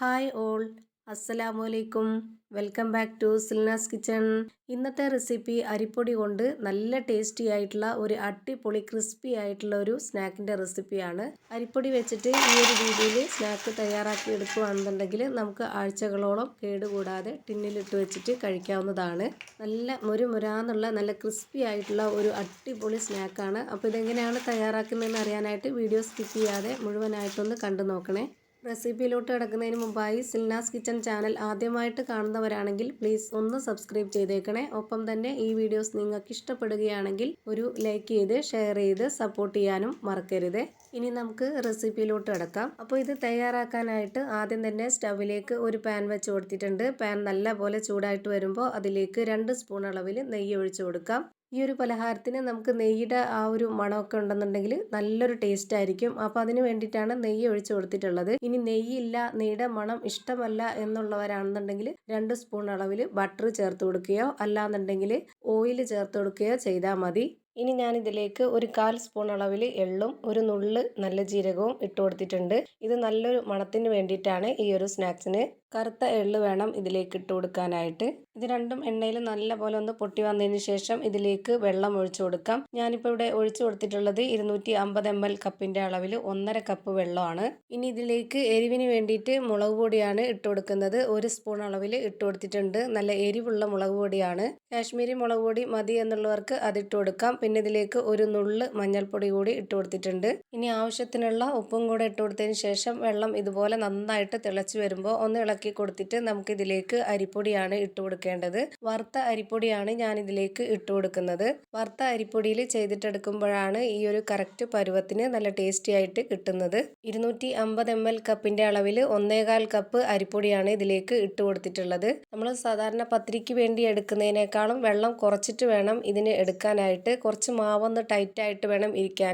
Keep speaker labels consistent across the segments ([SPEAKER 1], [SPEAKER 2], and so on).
[SPEAKER 1] Hi all. അസ്സലാമു അലൈക്കും welcome back to Silnas kitchen. ഇന്നത്തെ റെസിപ്പി അരിപ്പൊടി കൊണ്ട് നല്ല ടേസ്റ്റി ആയിട്ടുള്ള ഒരു അടിപൊളി ക്രിസ്പി ആയിട്ടുള്ള ഒരു സ്നാക്കിന്റെ റെസിപ്പിയാണ്. അരിപ്പൊടി വെച്ചിട്ട് ഈ ഒരു രീതിയിൽ സ്നാക്ക് തയ്യാറാക്കി എടുക്കുകയാണെന്നുണ്ടെങ്കിൽ നമുക്ക് ആഴ്ചകളോളം കേടുകൂടാതെ ടിന്നിലിട്ട് വെച്ചിട്ട് കഴിക്കാവുന്നതാണ്. നല്ല മുരുമുരാന്നുള്ള നല്ല ക്രിസ്പി ആയിട്ടുള്ള ഒരു അടിപൊളി സ്നാക്കാണ്. അപ്പോൾ ഇതെങ്ങനെയാണ് തയ്യാറാക്കുന്നതെന്ന് അറിയാനായിട്ട് വീഡിയോ സ്കിപ്പ് ചെയ്യാതെ മുഴുവനായിട്ടൊന്ന് കണ്ടു നോക്കണേ. റെസിപ്പിയിലോട്ട് കിടക്കുന്നതിന് മുമ്പായി സിൽനാസ് കിച്ചൺ ചാനൽ ആദ്യമായിട്ട് കാണുന്നവരാണെങ്കിൽ പ്ലീസ് ഒന്ന് സബ്സ്ക്രൈബ് ചെയ്തേക്കണേ. ഒപ്പം തന്നെ ഈ വീഡിയോസ് നിങ്ങൾക്ക് ഇഷ്ടപ്പെടുകയാണെങ്കിൽ ഒരു ലൈക്ക് ചെയ്ത് ഷെയർ ചെയ്ത് സപ്പോർട്ട് ചെയ്യാനും മറക്കരുത്. ഇനി നമുക്ക് റെസിപ്പിയിലോട്ട് കിടക്കാം. അപ്പോൾ ഇത് തയ്യാറാക്കാനായിട്ട് ആദ്യം തന്നെ സ്റ്റവിലേക്ക് ഒരു പാൻ വെച്ച് കൊടുത്തിട്ടുണ്ട്. പാൻ നല്ല പോലെ ചൂടായിട്ട് വരുമ്പോൾ അതിലേക്ക് രണ്ട് സ്പൂൺ അളവിൽ നെയ്യ് ഒഴിച്ചു കൊടുക്കാം. ഈ ഒരു പലഹാരത്തിന് നമുക്ക് നെയ്യുടെ ആ ഒരു മണമൊക്കെ ഉണ്ടെന്നുണ്ടെങ്കിൽ നല്ലൊരു ടേസ്റ്റ് ആയിരിക്കും. അപ്പോൾ അതിന് വേണ്ടിയിട്ടാണ് നെയ്യ് ഒഴിച്ചു കൊടുത്തിട്ടുള്ളത്. ഇനി നെയ്യില്ല നെയ്യുടെ മണം ഇഷ്ടമല്ല എന്നുള്ളവരാണെന്നുണ്ടെങ്കിൽ രണ്ട് സ്പൂൺ അളവിൽ ബട്ടർ ചേർത്ത് കൊടുക്കുകയോ അല്ലാന്നുണ്ടെങ്കിൽ ഓയിൽ ചേർത്ത് കൊടുക്കുകയോ ചെയ്താൽ മതി. ഇനി ഞാൻ ഇതിലേക്ക് ഒരു കാൽ സ്പൂൺ അളവിൽ എള്ളും ഒരു നുള്ള് നല്ല ജീരകവും ഇട്ട് കൊടുത്തിട്ടുണ്ട്. ഇത് നല്ലൊരു മണത്തിന് വേണ്ടിയിട്ടാണ് ഈ ഒരു സ്നാക്സിന് കറുത്ത എള്ള് വേണം ഇതിലേക്ക് ഇട്ട് കൊടുക്കാനായിട്ട്. ഇത് രണ്ടും എണ്ണയിൽ നല്ല പോലെ ഒന്ന് പൊട്ടി വന്നതിന് ശേഷം ഇതിലേക്ക് വെള്ളം ഒഴിച്ചു കൊടുക്കാം. ഞാനിപ്പോൾ ഇവിടെ ഒഴിച്ചു കൊടുത്തിട്ടുള്ളത് ഇരുന്നൂറ്റി അമ്പത് എം എൽ കപ്പിന്റെ അളവിൽ ഒന്നര കപ്പ് വെള്ളമാണ്. ഇനി ഇതിലേക്ക് എരിവിന് വേണ്ടിയിട്ട് മുളക് പൊടിയാണ് ഇട്ട് കൊടുക്കുന്നത്. ഒരു സ്പൂൺ അളവിൽ ഇട്ട് കൊടുത്തിട്ടുണ്ട്. നല്ല എരിവുള്ള മുളക് പൊടിയാണ്. കാശ്മീരി മുളക് പൊടി മതി എന്നുള്ളവർക്ക് അതിട്ട് കൊടുക്കാം. പിന്നെ ഇതിലേക്ക് ഒരു നുള്ള് മഞ്ഞൾപ്പൊടി കൂടി ഇട്ട് കൊടുത്തിട്ടുണ്ട്. ഇനി ആവശ്യത്തിനുള്ള ഉപ്പും കൂടെ ഇട്ട് കൊടുത്തതിന് ശേഷം വെള്ളം ഇതുപോലെ നന്നായിട്ട് തിളച്ച് വരുമ്പോൾ ഒന്ന് ഇളക്കി കൊടുത്തിട്ട് നമുക്ക് ഇതിലേക്ക് അരിപ്പൊടിയാണ് ഇട്ട് കൊടുക്കേണ്ടത്. വറുത്ത അരിപ്പൊടിയാണ് ഞാൻ ഇതിലേക്ക് ഇട്ട് കൊടുക്കുന്നത്. വറുത്ത അരിപ്പൊടിയിൽ ചെയ്തിട്ടെടുക്കുമ്പോഴാണ് ഈ ഒരു കറക്റ്റ് പരുവത്തിന് നല്ല ടേസ്റ്റി ആയിട്ട് കിട്ടുന്നത്. ഇരുന്നൂറ്റി അമ്പത് എം എൽ കപ്പിന്റെ അളവിൽ ഒന്നേകാൽ കപ്പ് അരിപ്പൊടിയാണ് ഇതിലേക്ക് ഇട്ട് കൊടുത്തിട്ടുള്ളത്. നമ്മൾ സാധാരണ പത്തിരിക്ക് വേണ്ടി എടുക്കുന്നതിനേക്കാളും വെള്ളം കുറച്ചിട്ട് വേണം ഇതിന് എടുക്കാനായിട്ട്. കുറച്ച് മാവൊന്ന് ടൈറ്റായിട്ട് വേണം ഇരിക്കാൻ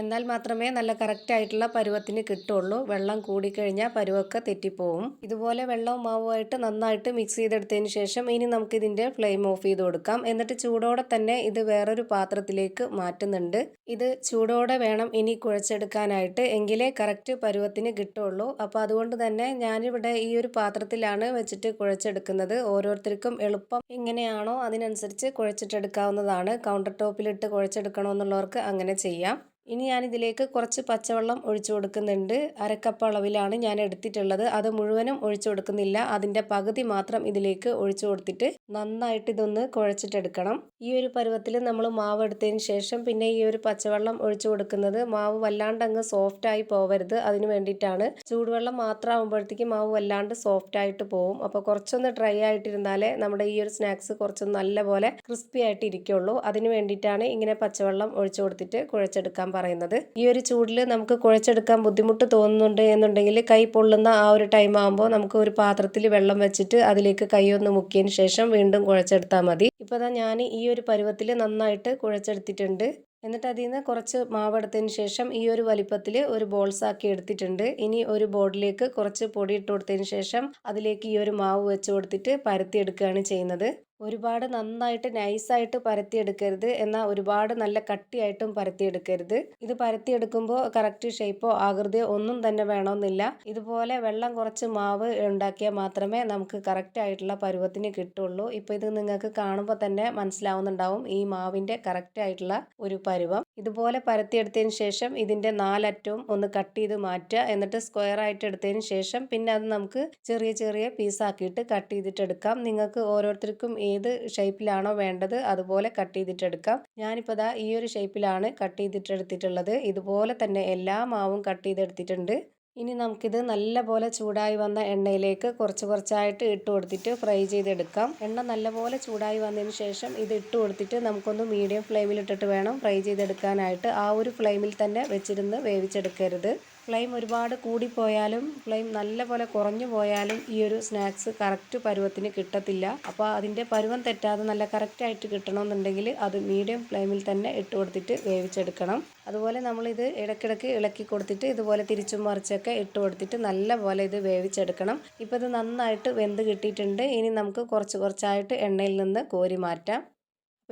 [SPEAKER 1] എന്നാൽ മാത്രമേ നല്ല കറക്റ്റായിട്ടുള്ള പരുവത്തിന് കിട്ടുള്ളൂ. വെള്ളം കൂടിക്കഴിഞ്ഞാൽ പരുവൊക്കെ തെറ്റിപ്പോവും. ഇതുപോലെ വെള്ളവും മാവുമായിട്ട് നന്നായിട്ട് മിക്സ് ചെയ്തെടുത്തതിന് ശേഷം ഇനി നമുക്ക് ഇതിന്റെ ഫ്ലെയിം ഓഫ് ചെയ്ത് കൊടുക്കാം. എന്നിട്ട് ചൂടോടെ തന്നെ ഇത് വേറൊരു പാത്രത്തിലേക്ക് മാറ്റുന്നുണ്ട്. ഇത് ചൂടോടെ വേണം ഇനി കുഴച്ചെടുക്കാനായിട്ട്. എങ്കിലേ കറക്റ്റ് പരുവത്തിന് കിട്ടുള്ളൂ. അപ്പോൾ അതുകൊണ്ട് തന്നെ ഞാനിവിടെ ഈ ഒരു പാത്രത്തിലാണ് വെച്ചിട്ട് കുഴച്ചെടുക്കുന്നത്. ഓരോരുത്തർക്കും എളുപ്പം എങ്ങനെയാണോ അതിനനുസരിച്ച് കുഴച്ചിട്ടെടുക്കാവുന്നതാണ്. കൗണ്ടർ ടോപ്പിലിട്ട് കുഴച്ചെടുക്കണമെന്നുള്ളവർക്ക് അങ്ങനെ ചെയ്യാം. ഇനി ഞാനിതിലേക്ക് കുറച്ച് പച്ചവെള്ളം ഒഴിച്ചു കൊടുക്കുന്നുണ്ട്. അരക്കപ്പ് അളവിലാണ് ഞാൻ എടുത്തിട്ടുള്ളത്. അത് മുഴുവനും ഒഴിച്ചു കൊടുക്കുന്നില്ല. അതിന്റെ പകുതി മാത്രം ഇതിലേക്ക് ഒഴിച്ചു കൊടുത്തിട്ട് നന്നായിട്ട് ഇതൊന്ന് കുഴച്ചിട്ടെടുക്കണം. ഈ ഒരു പരുവത്തിൽ നമ്മൾ മാവ് എടുത്തതിന് ശേഷം പിന്നെ ഈ ഒരു പച്ചവെള്ളം ഒഴിച്ചു കൊടുക്കുന്നത് മാവ് വല്ലാണ്ട് അങ്ങ് സോഫ്റ്റ് ആയി പോവരുത്. അതിന് വേണ്ടിയിട്ടാണ്. ചൂടുവെള്ളം മാത്രം ആകുമ്പോഴത്തേക്ക് മാവ് വല്ലാണ്ട് സോഫ്റ്റ് ആയിട്ട് പോവും. അപ്പോൾ കുറച്ചൊന്ന് ഡ്രൈ ആയിട്ടിരുന്നാലേ നമ്മുടെ ഈ ഒരു സ്നാക്സ് കുറച്ചൊന്ന് നല്ലപോലെ ക്രിസ്പി ആയിട്ട് ഇരിക്കുള്ളൂ അതിന് വേണ്ടിയിട്ടാണ് ഇങ്ങനെ പച്ചവെള്ളം ഒഴിച്ചു കൊടുത്തിട്ട് കുഴച്ചെടുക്കാൻ പറയുന്നത്. ഈ ഒരു ചൂടിൽ നമുക്ക് കുഴച്ചെടുക്കാൻ ബുദ്ധിമുട്ട് തോന്നുന്നുണ്ട് എന്നുണ്ടെങ്കിൽ കൈ പൊള്ളുന്ന ആ ഒരു ടൈം ആകുമ്പോൾ നമുക്ക് ഒരു പാത്രത്തിൽ വെള്ളം വെച്ചിട്ട് അതിലേക്ക് കൈ ഒന്ന് മുക്കിയതിന് ശേഷം വീണ്ടും കുഴച്ചെടുത്താൽ മതി. ഇപ്പോൾ അതാ ഞാൻ ഈ ഒരു പരുവത്തിൽ നന്നായിട്ട് കുഴച്ചെടുത്തിട്ടുണ്ട്. എന്നിട്ട് അതിൽ നിന്ന് കുറച്ച് മാവെടുത്തതിന് ശേഷം ഈ ഒരു വലിപ്പത്തിൽ ഒരു ബോൾസ് ആക്കി എടുത്തിട്ടുണ്ട്. ഇനി ഒരു ബോർഡിലേക്ക് കുറച്ച് പൊടി ഇട്ട് കൊടുത്തതിന് ശേഷം അതിലേക്ക് ഈ ഒരു മാവ് വെച്ച് കൊടുത്തിട്ട് പരത്തി എടുക്കുകയാണ് ചെയ്യുന്നത്. ഒരുപാട് നന്നായിട്ട് നൈസായിട്ട് പരത്തിയെടുക്കരുത് എന്നാൽ ഒരുപാട് നല്ല കട്ടിയായിട്ടും പരത്തിയെടുക്കരുത്. ഇത് പരത്തിയെടുക്കുമ്പോൾ കറക്റ്റ് ഷേപ്പോ ആകൃതിയോ ഒന്നും തന്നെ വേണമെന്നില്ല. ഇതുപോലെ വെള്ളം കുറച്ച് മാവ് ഉണ്ടാക്കിയാൽ മാത്രമേ നമുക്ക് കറക്റ്റ് ആയിട്ടുള്ള പരുവത്തിന് കിട്ടുള്ളൂ. ഇപ്പോൾ ഇത് നിങ്ങൾക്ക് കാണുമ്പോൾ തന്നെ മനസ്സിലാവുന്നുണ്ടാവും ഈ മാവിന്റെ കറക്റ്റ് ആയിട്ടുള്ള ഒരു പരുവം. ഇതുപോലെ പരത്തിയെടുത്തതിന് ശേഷം ഇതിന്റെ നാലറ്റവും ഒന്ന് കട്ട് ചെയ്ത് മാറ്റുക. എന്നിട്ട് സ്ക്വയർ ആയിട്ട് എടുത്തതിന് ശേഷം പിന്നെ അത് നമുക്ക് ചെറിയ ചെറിയ പീസാക്കിയിട്ട് കട്ട് ചെയ്തിട്ടെടുക്കാം നിങ്ങൾക്ക് ഓരോരുത്തർക്കും ഏത് ഷേപ്പിലാണോ വേണ്ടത് അതുപോലെ കട്ട് ചെയ്തിട്ടെടുക്കാം. ഞാനിപ്പോൾ ദാ ഈ ഒരു ഷേപ്പിലാണ് കട്ട് ചെയ്തിട്ടെടുത്തിട്ടുള്ളത്. ഇതുപോലെ തന്നെ എല്ലാ മാവും കട്ട് ചെയ്തെടുത്തിട്ടുണ്ട്. ഇനി നമുക്കിത് നല്ലപോലെ ചൂടായി വന്ന എണ്ണയിലേക്ക് കുറച്ച് കുറച്ചായിട്ട് ഇട്ട് കൊടുത്തിട്ട് ഫ്രൈ ചെയ്തെടുക്കാം. എണ്ണ നല്ലപോലെ ചൂടായി വന്നതിന് ശേഷം ഇത് ഇട്ട് കൊടുത്തിട്ട് നമുക്കൊന്ന് മീഡിയം ഫ്ലെയിമിൽ ഇട്ടിട്ട് വേണം ഫ്രൈ ചെയ്തെടുക്കാനായിട്ട്. ആ ഒരു ഫ്ലെയിമിൽ തന്നെ വെച്ചിരുന്ന് വേവിച്ചെടുക്കരുത്. ഫ്ലെയിം ഒരുപാട് കൂടിപ്പോയാലും ഫ്ലെയിം നല്ലപോലെ കുറഞ്ഞു പോയാലും ഈ ഒരു സ്നാക്സ് കറക്റ്റ് പരുവത്തിന് കിട്ടത്തില്ല. അപ്പോൾ അതിന്റെ പരുവം തെറ്റാതെ നല്ല കറക്റ്റായിട്ട് കിട്ടണമെന്നുണ്ടെങ്കിൽ അത് മീഡിയം ഫ്ലെയിമിൽ തന്നെ ഇട്ട് കൊടുത്തിട്ട് വേവിച്ചെടുക്കണം. അതുപോലെ നമ്മളിത് ഇടയ്ക്കിടയ്ക്ക് ഇളക്കി കൊടുത്തിട്ട് ഇതുപോലെ തിരിച്ചും മറിച്ചൊക്കെ ഇട്ട് കൊടുത്തിട്ട് നല്ലപോലെ ഇത് വേവിച്ചെടുക്കണം. ഇപ്പോൾ ഇത് നന്നായിട്ട് വെന്ത് കിട്ടിയിട്ടുണ്ട്. ഇനി നമുക്ക് കുറച്ച് കുറച്ചായിട്ട് എണ്ണയിൽ നിന്ന് കോരി മാറ്റാം.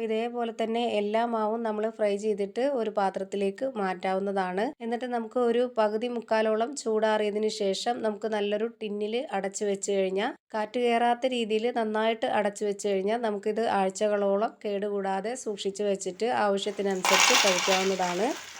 [SPEAKER 1] അപ്പോൾ ഇതേപോലെ തന്നെ എല്ലാ മാവും നമ്മൾ ഫ്രൈ ചെയ്തിട്ട് ഒരു പാത്രത്തിലേക്ക് മാറ്റാവുന്നതാണ്. എന്നിട്ട് നമുക്ക് ഒരു പകുതി മുക്കാലോളം ചൂടാറിയതിന് ശേഷം നമുക്ക് നല്ലൊരു ടിന്നിൽ അടച്ചു വെച്ച് കഴിഞ്ഞാൽ കാറ്റ് കയറാത്ത രീതിയിൽ നന്നായിട്ട് അടച്ചു വെച്ച് കഴിഞ്ഞാൽ നമുക്കിത് ആഴ്ചകളോളം കേടുകൂടാതെ സൂക്ഷിച്ച് വെച്ചിട്ട് ആവശ്യത്തിനനുസരിച്ച് കഴിക്കാവുന്നതാണ്.